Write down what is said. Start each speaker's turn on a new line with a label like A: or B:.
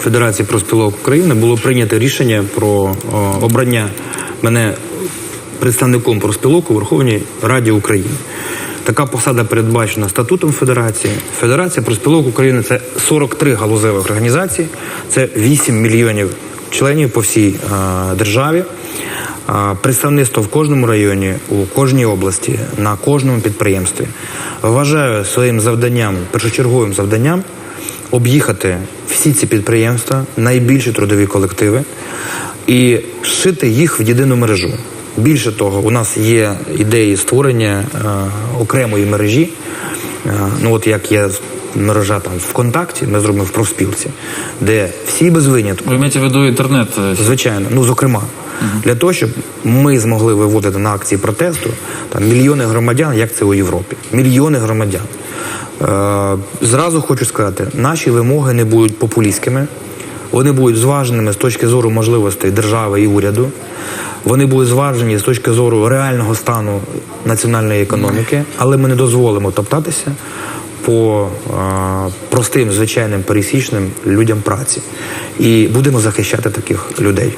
A: Федерації профспілок України було прийнято рішення про о, обрання мене представником профспілок у Верховній Раді України. Така посада передбачена статутом Федерації. Федерація профспілок України це 43 галузевих організації, це 8 мільйонів членів по всій е, державі. А, Представництво в кожному районі, у кожній області, на кожному підприємстві. Вважаю своїм завданням, першочерговим завданням, об'їхати всі ці підприємства, найбільші трудові колективи і зшити їх в єдину мережу. Більше того, у нас є ідеї створення е, окремої мережі. Е, ну от як є мережа там ВКонтакті, ми зробимо в профспілці, де всі без винятку.
B: Ви маєте в виду інтернет? е,
A: Звичайно, ну зокрема, для того, щоб ми змогли виводити на акції протесту там мільйони громадян, як це у Європі. Мільйони громадян. Е, зразу хочу сказати, наші вимоги не будуть популістськими, вони будуть зваженими з точки зору можливостей держави і уряду. Вони будуть зважені з точки зору реального стану національної економіки, але ми не дозволимо топтатися по е, простим, звичайним, пересічним людям праці. І будемо захищати таких людей.